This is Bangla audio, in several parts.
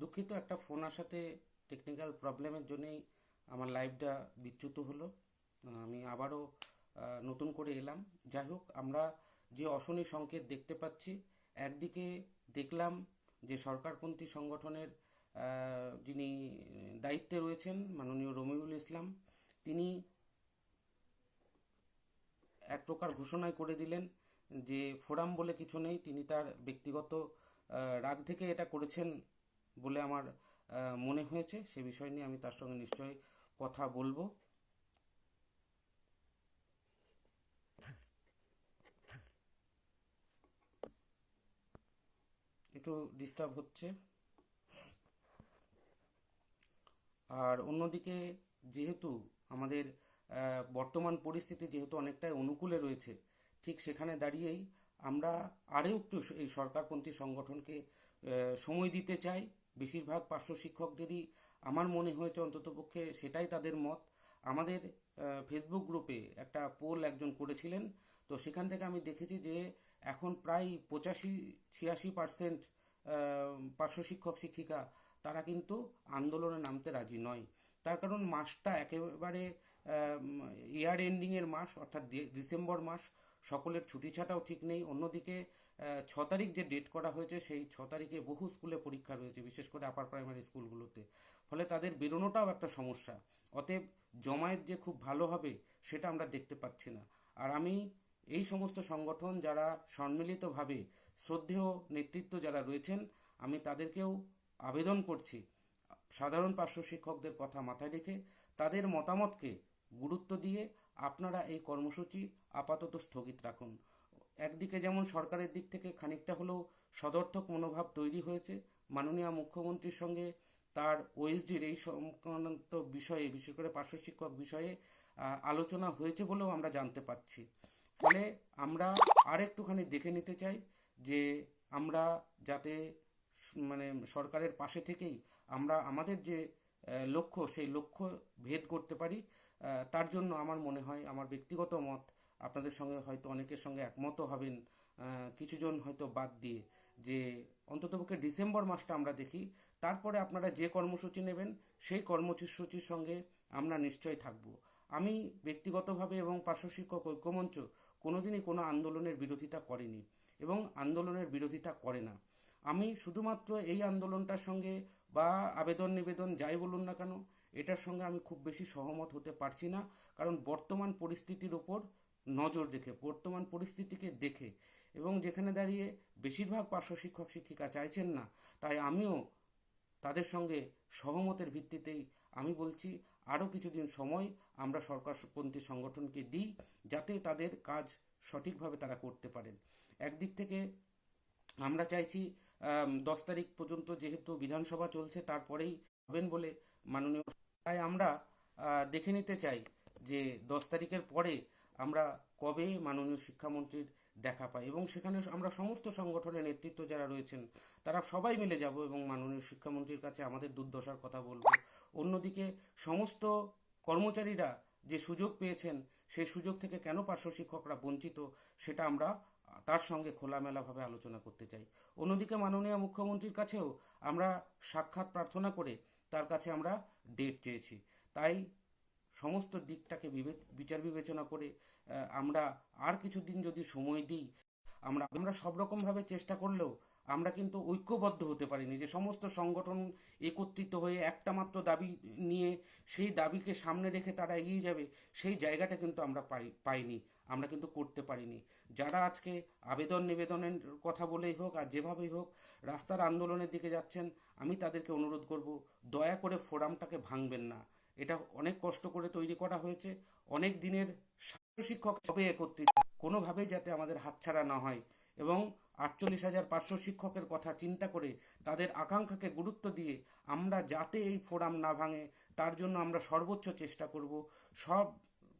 দুঃখিত, একটা ফোন আসাতে টেকনিক্যাল প্রবলেমের জন্যেই আমার লাইভটা বিচ্যুত হলো। আমি আবারও নতুন করে এলাম। যাই হোক, আমরা যে অশনি সংকেত দেখতে পাচ্ছি, একদিকে দেখলাম যে সরকারপন্থী সংগঠনের যিনি দায়িত্বে রয়েছেন, মাননীয় রমিউল ইসলাম, তিনি এক প্রকার ঘোষণায় করে দিলেন যে, ফোরাম বলে কিছু নেই, তিনি তার ব্যক্তিগত রাগ থেকে এটা করেছেন বলে আমার মনে হয়েছে। সে বিষয় নিয়ে আমি তার সঙ্গে নিশ্চয়ই কথা বলব। একটু ডিস্টার্ব হচ্ছে। আর অন্যদিকে যেহেতু আমাদের বর্তমান পরিস্থিতি যেহেতু অনেকটাই অনুকূলে রয়েছে, ঠিক সেখানে দাঁড়িয়েই আমরা আরও একটু এই সরকারপন্থী সংগঠনকে সময় দিতে চাই। বেশিরভাগ পার্শ্ব শিক্ষকদেরই আমার মনে হয়েছে অন্ততপক্ষে সেটাই তাদের মত। আমাদের ফেসবুক গ্রুপে একটা পোল একজন করেছিলেন। তো সেখান থেকে আমি দেখেছি যে এখন প্রায় পঁচাশি, ছিয়াশি পার্সেন্ট পার্শ্ব শিক্ষক, শিক্ষিকা তারা কিন্তু আন্দোলনে নামতে রাজি নয়। তার কারণ মাসটা একেবারে ইয়ার এন্ডিংয়ের মাস, অর্থাৎ ডিসেম্বর মাস। সকলের ছুটি ছাটাও ঠিক নেই। অন্যদিকে ছ তারিখ যে ডেট করা হয়েছে, সেই ছ তারিখে বহু স্কুলে পরীক্ষা রয়েছে, বিশেষ করে আপার প্রাইমারি স্কুলগুলোতে। ফলে তাদের বেরোনোটাও একটা সমস্যা। অতএব জমায়েত যে খুব ভালো হবে, সেটা আমরা দেখতে পাচ্ছি না। আর আমি এই সমস্ত সংগঠন যারা সম্মিলিতভাবে শ্রদ্ধেয় নেতৃত্ব যারা রয়েছেন, আমি তাদেরকেও আবেদন করছি, সাধারণ পার্শ্ব শিক্ষকদের কথা মাথায় রেখে তাদের মতামতকে গুরুত্ব দিয়ে আপনারা এই কর্মসূচি আপাতত স্থগিত রাখুন। একদিকে যেমন সরকারের দিক থেকে খানিকটা হলেও সদর্থক মনোভাব তৈরি হয়েছে, মাননীয় মুখ্যমন্ত্রীর সঙ্গে তার ওএসডির এই সংক্রান্ত বিষয়ে, বিশেষ করে পার্শ্ব শিক্ষক বিষয়ে আলোচনা হয়েছে বলেও আমরা জানতে পাচ্ছি ফলে আমরা আর একটুখানি দেখে নিতে চাই যে আমরা যাতে মানে সরকারের পাশে থেকেই আমরা আমাদের যে লক্ষ্য, সেই লক্ষ্য ভেদ করতে পারি তার জন্য আমার মনে হয়, আমার ব্যক্তিগত মত আপনাদের সঙ্গে হয়তো অনেকের সঙ্গে একমত হবেন কিছুজন হয়তো বাদ দিয়ে, যে অন্ততপক্ষে ডিসেম্বর মাসটা আমরা দেখি, তারপরে আপনারা যে কর্মসূচি নেবেন, সেই কর্মসূচির সঙ্গে আমরা নিশ্চয়ই থাকব। আমি ব্যক্তিগতভাবে এবং পার্শ্ব শিক্ষক ঐক্যমঞ্চ কোনোদিনই কোনো আন্দোলনের বিরোধিতা করেনি এবং আন্দোলনের বিরোধিতা করে না। আমি শুধুমাত্র এই আন্দোলনটার সঙ্গে বা আবেদন নিবেদন যাই বলুন না কেন, এটার সঙ্গে আমি খুব বেশি সহমত হতে পারছি না, কারণ বর্তমান পরিস্থিতির ওপর নজর রেখে, বর্তমান পরিস্থিতিকে দেখে এবং যেখানে দাঁড়িয়ে বেশিরভাগ পার্শ্ব শিক্ষক শিক্ষিকা চাইছেন না, তাই আমিও তাদের সঙ্গে সহমতের ভিত্তিতেই আমি বলছি, আরও কিছুদিন সময় আমরা সরকারপন্থী সংগঠনকে দিই যাতে তাদের কাজ সঠিকভাবে তারা করতে পারেন। একদিক থেকে আমরা চাইছি দশ তারিখ পর্যন্ত যেহেতু বিধানসভা চলছে, তারপরেই হবেন বলে মাননীয়। তাই আমরা দেখে নিতে চাই যে দশ তারিখের পরে আমরা কবে মাননীয় শিক্ষামন্ত্রীর দেখা পাই এবং সেখানে আমরা সমস্ত সংগঠনের নেতৃত্ব যারা রয়েছেন, তারা সবাই মিলে যাব এবং মাননীয় শিক্ষামন্ত্রীর কাছে আমাদের দুর্দশার কথা বলব। অন্যদিকে সমস্ত কর্মচারীরা যে সুযোগ পেয়েছেন, সেই সুযোগ থেকে কেন পার্শ্ব শিক্ষকরা বঞ্চিত, সেটা আমরা তার সঙ্গে খোলামেলাভাবে আলোচনা করতে চাই। অন্যদিকে মাননীয় মুখ্যমন্ত্রীর কাছেও আমরা সাক্ষাৎ প্রার্থনা করে তার কাছে আমরা ডেট চেয়েছি। তাই সমস্ত দিকটাকে বিচার বিবেচনা করে আমরা আর কিছুদিন যদি সময় দিই, আমরা আমরা সব রকমভাবে চেষ্টা করলেও আমরা কিন্তু ঐক্যবদ্ধ হতে পারিনি যে সমস্ত সংগঠন একত্রিত হয়ে একটা মাত্র দাবি নিয়ে সেই দাবিকে সামনে রেখে তারা এগিয়ে যাবে, সেই জায়গাটা কিন্তু আমরা পাই, পাইনি, আমরা কিন্তু করতে পারিনি। যারা আজকে আবেদন নিবেদনের কথা বলেই হোক আর যেভাবেই হোক রাস্তার আন্দোলনের দিকে যাচ্ছেন, আমি তাদেরকে অনুরোধ করব, দয়া করে ফোরামটাকে ভাঙবেন না। এটা অনেক কষ্ট করে তৈরি করা হয়েছে। অনেক দিনের শিক্ষক সবে একত্রিত। কোনোভাবেই যাতে আমাদের হাতছাড়া না হয় এবং আটচল্লিশ হাজার পাঁচশো শিক্ষকের কথা চিন্তা করে তাদের আকাঙ্ক্ষাকে গুরুত্ব দিয়ে আমরা যাতে এই ফোরাম না ভাঙে, তার জন্য আমরা সর্বোচ্চ চেষ্টা করব। সব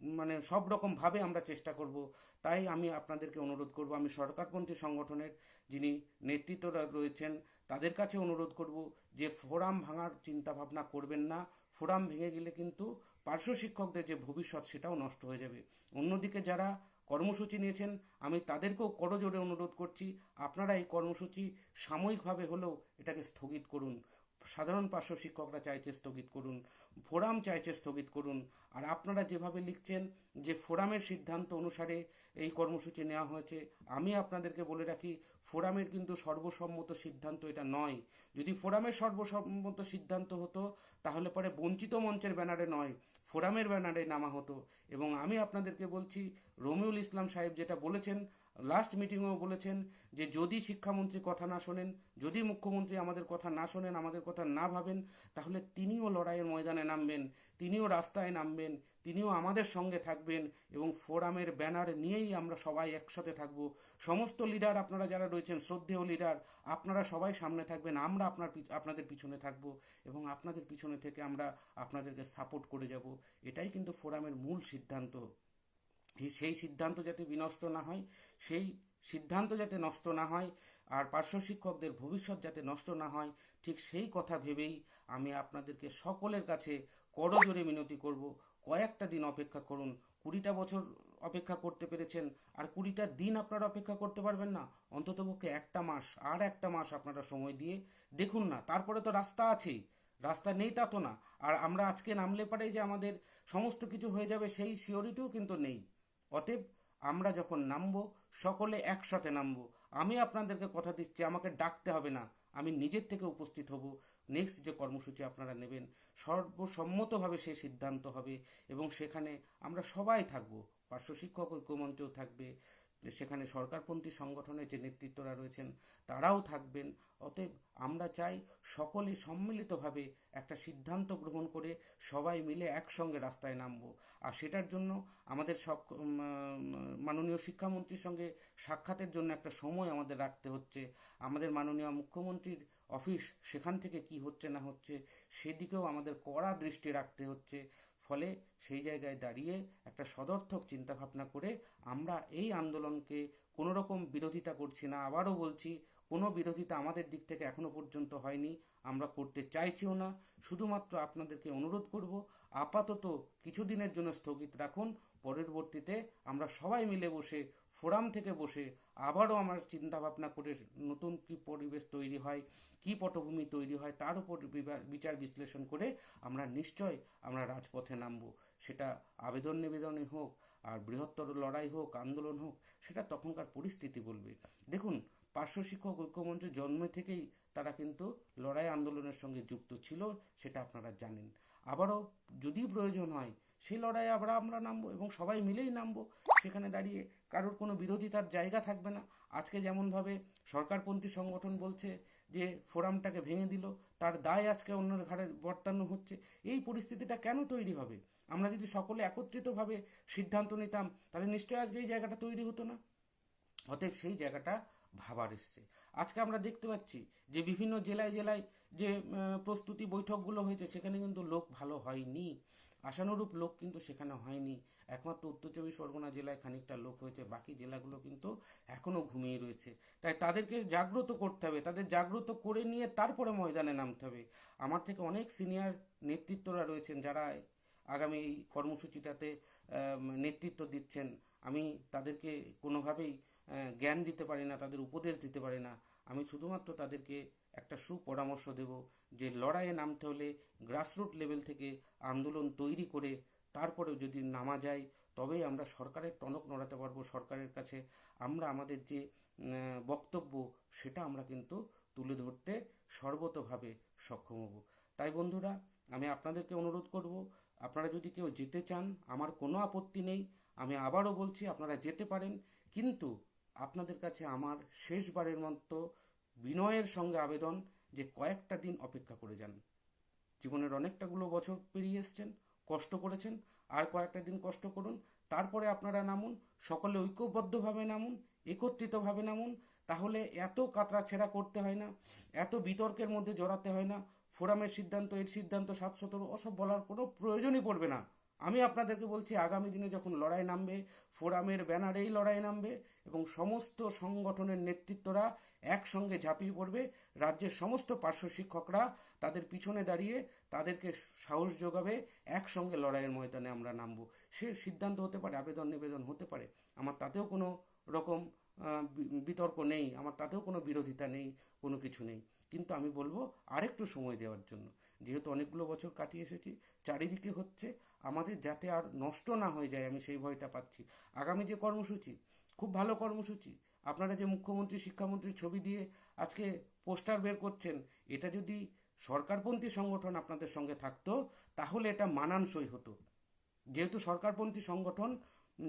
মানে সব রকমভাবে আমরা চেষ্টা করব। তাই আমি আপনাদেরকে অনুরোধ করব, আমি সরকারপন্থী সংগঠনের যিনি নেতৃত্বরা রয়েছেন, তাদের কাছে অনুরোধ করব যে ফোরাম ভাঙার চিন্তাভাবনা করবেন না। ফোরাম ভেঙে গেলে কিন্তু পার্শ্ব শিক্ষকদের যে ভবিষ্যৎ সেটাও নষ্ট হয়ে যাবে। অন্যদিকে যারা কর্মসূচি নিয়েছেন, আমি তাদেরকেও করজোরে অনুরোধ করছি, আপনারা এই কর্মসূচি সাময়িকভাবে হলেও এটাকে স্থগিত করুন। সাধারণ পার্শ্ব শিক্ষকরা চাইছে স্থগিত করুন, ফোরাম চাইছে স্থগিত করুন, আর আপনারা যেভাবে লিখছেন যে ফোরামের সিদ্ধান্ত অনুসারে এই কর্মসূচি নেওয়া হয়েছে, আমি আপনাদেরকে বলে রাখি ফোরামের কিন্তু সর্বসম্মত সিদ্ধান্ত এটা নয়। যদি ফোরামের সর্বসম্মত সিদ্ধান্ত হতো, তাহলে পরে বঞ্চিত মঞ্চের ব্যানারে নয়, ফোরামের ব্যানারে নামা হতো। এবং আমি আপনাদেরকে বলছি, রমিউল ইসলাম সাহেব যেটা বলেছেন লাস্ট মিটিংয়েও বলেছেন যে যদি শিক্ষামন্ত্রী কথা না শোনেন, যদি মুখ্যমন্ত্রী আমাদের কথা না শোনেন, আমাদের কথা না ভাবেন, তাহলে তিনিও লড়াইয়ের ময়দানে নামবেন, তিনিও রাস্তায় নামবেন, তিনিও আমাদের সঙ্গে থাকবেন এবং ফোরামের ব্যানার নিয়েই আমরা সবাই একসাথে থাকব। সমস্ত লিডার আপনারা যারা রয়েছেন, শ্রদ্ধেয় লিডার আপনারা সবাই সামনে থাকবেন, আমরা আপনার আপনাদের পিছনে থাকব এবং আপনাদের পিছনে থেকে আমরা আপনাদেরকে সাপোর্ট করে যাব। এটাই কিন্তু ফোরামের মূল সিদ্ধান্ত। সেই সিদ্ধান্ত যাতে বিনষ্ট না হয়, সেই সিদ্ধান্ত যাতে নষ্ট না হয়, আর পার্শ্ব শিক্ষকদের ভবিষ্যৎ যাতে নষ্ট না হয়, ঠিক সেই কথা ভেবেই আমি আপনাদেরকে সকলের কাছে করজোরে মিনতি করব। কয়েকটা দিন অপেক্ষা করুন। কুড়িটা বছর অপেক্ষা করতে পেরেছেন, আর কুড়িটা দিন আপনারা অপেক্ষা করতে পারবেন না। অন্ততপক্ষে একটা মাস, আর একটা মাস আপনারা সময় দিয়ে দেখুন না। তারপরে তো রাস্তা আছেই। রাস্তা নেই তা তো না। আর আমরা আজকে নামলে পারে যে আমাদের সমস্ত কিছু হয়ে যাবে, সেই সিওরিটিও কিন্তু নেই। অতএব আমরা যখন নামব, সকলে একসাথে নামব। আমি আপনাদেরকে কথা দিচ্ছি, আমাকে ডাকতে হবে না। আমি নিজের থেকে উপস্থিত হব। নেক্সট যে কর্মসূচি আপনারা নেবেন, সর্বসম্মতভাবে সেই সিদ্ধান্ত হবে এবং সেখানে আমরা সবাই থাকব। পার্শ্ব শিক্ষক ঐক্যমঞ্চও থাকবে। সেখানে সরকারপন্থী সংগঠনের যে নেতৃত্বরা রয়েছেন, তারাও থাকবেন। অতএব আমরা চাই সকলে সম্মিলিতভাবে একটা সিদ্ধান্ত গ্রহণ করে সবাই মিলে একসঙ্গে রাস্তায় নামবো। আর সেটার জন্য আমাদের সক মাননীয় শিক্ষামন্ত্রীর সঙ্গে সাক্ষাতের জন্য একটা সময় আমাদের রাখতে হচ্ছে। আমাদের মাননীয় মুখ্যমন্ত্রীর অফিস সেখান থেকে কি হচ্ছে না হচ্ছে, সেদিকেও আমাদের কড়া দৃষ্টি রাখতে হচ্ছে। ফলে সেই জায়গায় দাঁড়িয়ে একটা সদর্থক চিন্তাভাবনা করে আমরা এই আন্দোলনকে কোনো রকম বিরোধিতা করছি না, আবারও বলছি, কোনো বিরোধিতা আমাদের দিক থেকে এখনও পর্যন্ত হয়নি, আমরা করতে চাইছিও না। শুধুমাত্র আপনাদেরকে অনুরোধ করব, আপাতত কিছুদিনের জন্য স্থগিত রাখুন, পরবর্তীতে আমরা সবাই মিলে বসে ফোরাম থেকে বসে আবারও আমার চিন্তা ভাবনা করে নতুন কি পরিবেশ তৈরি হয়, কি পটভূমি তৈরি হয়, তার উপর বিচার বিশ্লেষণ করে আমরা নিশ্চয় আমরা রাজপথে নামব। সেটা আবেদন নিবেদনে হোক, আর বৃহত্তর লড়াই হোক, আন্দোলন হোক, সেটা তখনকার পরিস্থিতি বলবে। দেখুন, পার্শ্ব শিক্ষক ঐক্যমঞ্চ জন্ম থেকেই তারা কিন্তু লড়াই আন্দোলনের সঙ্গে যুক্ত ছিল, সেটা আপনারা জানেন। আবারও যদি প্রয়োজন হয় সেই লড়াইয়ে আবার আমরা নামবো এবং সবাই মিলেই নামবো। সেখানে দাঁড়িয়ে কারোর কোনো বিরোধিতার জায়গা থাকবে না। আজকে যেমনভাবে সরকারপন্থী সংগঠন বলছে যে ফোরামটাকে ভেঙে দিল, তার দায় আজকে অন্যের ঘাড়ে বর্তানো হচ্ছে। এই পরিস্থিতিটা কেন তৈরি হবে? আমরা যদি সকলে একত্রিতভাবে সিদ্ধান্ত নিতাম, তাহলে নিশ্চয়ই আজকে এই জায়গাটা তৈরি হতো না? অতএব সেই জায়গাটা ভাবার এসছে। আজকে আমরা দেখতে পাচ্ছি যে বিভিন্ন জেলায় জেলায় যে প্রস্তুতি বৈঠকগুলো হয়েছে, সেখানে কিন্তু লোক ভালো হয়নি। আশানুরূপ লোক কিন্তু সেখানে হয়নি। একমাত্র উত্তর চব্বিশ পরগনা জেলায় খানিকটা লোক হয়েছে, বাকি জেলাগুলো কিন্তু এখনও ঘুমিয়ে রয়েছে। তাই তাদেরকে জাগ্রত করতে হবে, তাদের জাগ্রত করে নিয়ে তারপরে ময়দানে নামতে হবে। আমার থেকে অনেক সিনিয়র নেতৃত্বরা রয়েছেন যারা আগামী এই কর্মসূচিটাতে নেতৃত্ব দিচ্ছেন। আমি তাদেরকে কোনোভাবেই জ্ঞান দিতে পারি না, তাদের উপদেশ দিতে পারি না। আমি শুধুমাত্র তাদেরকে একটা সুপরামর্শ দেব যে লড়াইয়ে নামতে হলে গ্রাসরুট লেভেল থেকে আন্দোলন তৈরি করে তারপরে যদি নামা যায়, তবেই আমরা সরকারের টনক নড়াতে পারব, সরকারের কাছে আমরা আমাদের যে বক্তব্য সেটা আমরা কিন্তু তুলে ধরতে সর্বতভাবে সক্ষম হব। তাই বন্ধুরা, আমি আপনাদেরকে অনুরোধ করব, আপনারা যদি কেউ যেতে চান, আমার কোনো আপত্তি নেই, আমি আবারও বলছি আপনারা যেতে পারেন, কিন্তু আপনাদের কাছে আমার শেষবারের মতো বিনয়ের সঙ্গে আবেদন যে কয়েকটা দিন অপেক্ষা করে যান। জীবনের অনেকটাগুলো বছর পেরিয়ে এসছেন, কষ্ট করেছেন, আর কয়েকটা দিন কষ্ট করুন, তারপরে আপনারা নামুন, সকলে ঐক্যবদ্ধভাবে নামুন, একত্রিতভাবে নামুন, তাহলে এত কাতরা ছেঁড়া করতে হয় না, এত বিতর্কের মধ্যে জড়াতে হয় না, ফোরামের সিদ্ধান্ত, এর সিদ্ধান্ত, সাত সতেরো ওসব বলার কোনো প্রয়োজনই পড়বে না। আমি আপনাদেরকে বলছি, আগামী দিনে যখন লড়াই নামবে, ফোরামের ব্যানারেই লড়াই নামবে, এবং সমস্ত সংগঠনের নেতৃত্বরা একসঙ্গে ঝাঁপিয়ে পড়বে। রাজ্যের সমস্ত পার্শ্ব শিক্ষকরা তাদের পিছনে দাঁড়িয়ে তাদেরকে সাহস যোগাবে। একসঙ্গে লড়াইয়ের ময়দানে আমরা নামবো। সে সিদ্ধান্ত হতে পারে, আবেদন নিবেদন হতে পারে। আমার তাতেও কোনো রকম বিতর্ক নেই। আমার তাতেও কোনো বিরোধিতা নেই, কোনো কিছু নেই। কিন্তু আমি বলব আরেকটু সময় দেওয়ার জন্য। যেহেতু অনেকগুলো বছর কাটিয়ে এসেছি, চারিদিকে হচ্ছে আমাদের যাতে আর নষ্ট না হয়ে যায়, আমি সেই ভয়টা পাচ্ছি। আগামী যে কর্মসূচি খুব ভালো কর্মসূচি। আপনারা যে মুখ্যমন্ত্রী, শিক্ষামন্ত্রীর ছবি দিয়ে আজকে পোস্টার বের করছেন, এটা যদি সরকারপন্থী সংগঠন আপনাদের সঙ্গে থাকতো, তাহলে এটা মানানসই হতো। যেহেতু সরকারপন্থী সংগঠন,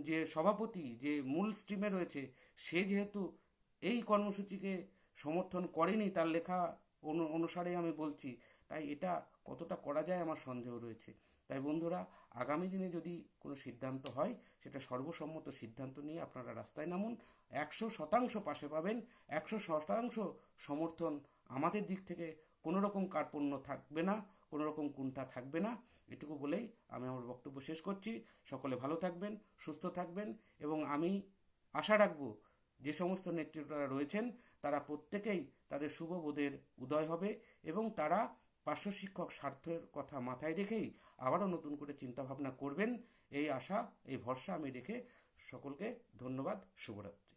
যে সভাপতি, যে মূল স্ট্রিমে রয়েছে, সে যেহেতু এই কর্মসূচিকে সমর্থন করেনি, তার লেখা অনু- অনুসারে আমি বলছি তাই এটা কতটা করা যায় আমার সন্দেহ রয়েছে। তাই বন্ধুরা, আগামী দিনে যদি কোনো সিদ্ধান্ত হয়, সেটা সর্বসম্মত সিদ্ধান্ত নিয়ে আপনারা রাস্তায় নামুন। একশো শতাংশ পাশে পাবেন, একশো শতাংশ সমর্থন আমাদের দিক থেকে। কোনো রকম কার্পণ্য থাকবে না, কোনো রকম কুণ্ঠা থাকবে না। এটুকু বলেই আমি আমার বক্তব্য শেষ করছি। সকলে ভালো থাকবেন, সুস্থ থাকবেন এবং আমি আশা রাখব যে সমস্ত নেতৃত্বরা রয়েছেন, তারা প্রত্যেকেই তাদের শুভ শুভবোধের উদয় হবে এবং তারা পার্শ্ব শিক্ষক স্বার্থের কথা মাথায় রেখেই আবারও নতুন করে চিন্তাভাবনা করবেন, এই আশা, এই ভরসা আমি রেখে সকলকে ধন্যবাদ, শুভরাত্রি।